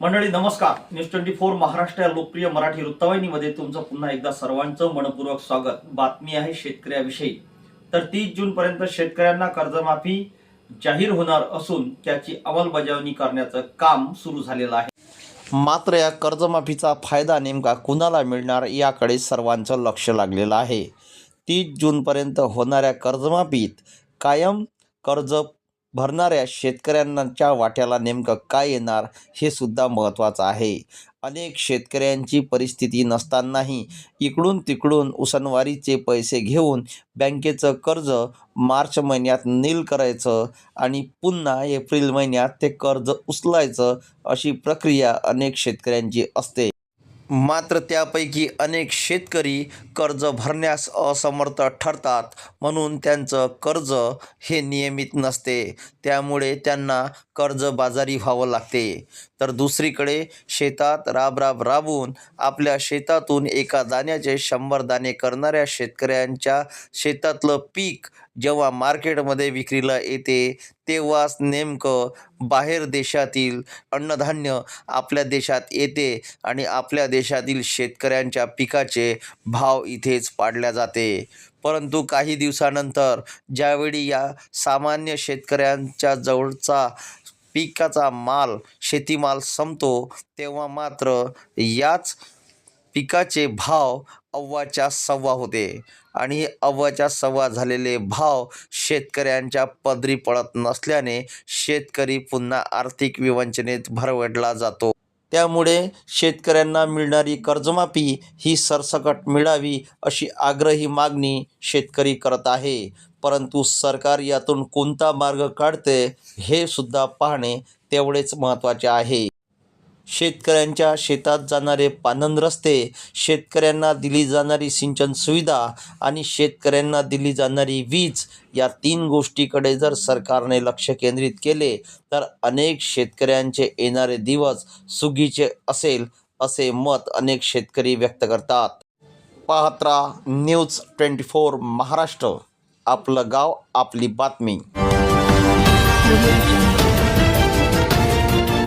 मंडळी नमस्कार. News twenty four Maharashtra या लोकप्रिय मराठी वृत्तवाहिनीमध्ये तुमचं पुन्हा एकदा सर्वांचं मनपूर्वक स्वागत. बातमी आहे शेतकऱ्याविषयी. तर तीस जून पर्यंत शेतकऱ्यांना कर्जमाफी जाहीर होणार असून त्याची अंमलबजावणी करण्याचं काम सुरू झालेलं आहे. मात्र या कर्जमाफीचा फायदा नेमका कुणाला मिळणार याकडे सर्वांचं लक्ष लागलेलं आहे. तीस जूनपर्यंत होणाऱ्या कर्जमाफीत कायम कर्ज भरणाऱ्या शेतकऱ्यांच्या वाट्याला नेमकं काय येणार हे सुद्धा महत्त्वाचं आहे. अनेक शेतकऱ्यांची परिस्थिती नसतानाही इकडून तिकडून उसनवारीचे पैसे घेऊन बँकेचं कर्ज मार्च महिन्यात नील करायचं आणि पुन्हा एप्रिल महिन्यात ते कर्ज उचलायचं अशी प्रक्रिया अनेक शेतकऱ्यांची असते. मात्र त्यापैकी अनेक शेतकरी कर्ज भरण्यास असमर्थ ठरतात. म्हणून त्यांचं कर्ज हे नियमित नसते. त्यामुळे त्यांना कर्जबाजारी व्हावं लागते. तर दुसरीकडे शेतात राबराब राबून आपल्या शेतातून एका दाण्याचे शंभर दाणे करणाऱ्या शेतकऱ्यांच्या शेतातलं पीक जेव्हा मार्केटमध्ये विक्रीला येते तेव्हाच नेमकं बाहेर देशातील अन्नधान्य आपल्या देशात येते आणि आपल्या देशातील शेतकऱ्यांच्या पिकाचे भाव इथेच पाडल्या जाते. परंतु काही दिवसानंतर ज्यावेळी या सामान्य शेतकऱ्यांच्या जवळचा पिकाचा माल शेतीमाल संपतो तेव्हा मात्र याच पिकाचे भाव अव्वाच्या सव्वा होते. आणि हे अव्वाच्या सव्वा झालेले भाव शेतकऱ्यांच्या पदरी पडत नसल्याने शेतकरी पुन्हा आर्थिक विवंचनेत भरवडला जातो. त्यामुळे शेतकऱ्यांना मिळणारी कर्जमाफी ही सरसकट मिळावी अशी आग्रही मागणी शेतकरी करत आहे. परंतु सरकार यातून कोणता मार्ग काढते हे सुद्धा पाहणे तेवढेच महत्त्वाचे आहे. शेतकऱ्यांच्या शेतात जाणारे पानंद रस्ते शेतकऱ्यांना दिली जाणारी सिंचन सुविधा आणि शेतकऱ्यांना दिली जाणारी वीज या तीन गोष्टीकडे जर सरकारने लक्ष केंद्रित केले तर अनेक शेतकऱ्यांचे येणारे दिवस सुगीचे असेल असे मत अनेक शेतकरी व्यक्त करतात. पाहत राहा न्यूज ट्वेंटी फोर महाराष्ट्र. आपलं गाव आपली बातमी.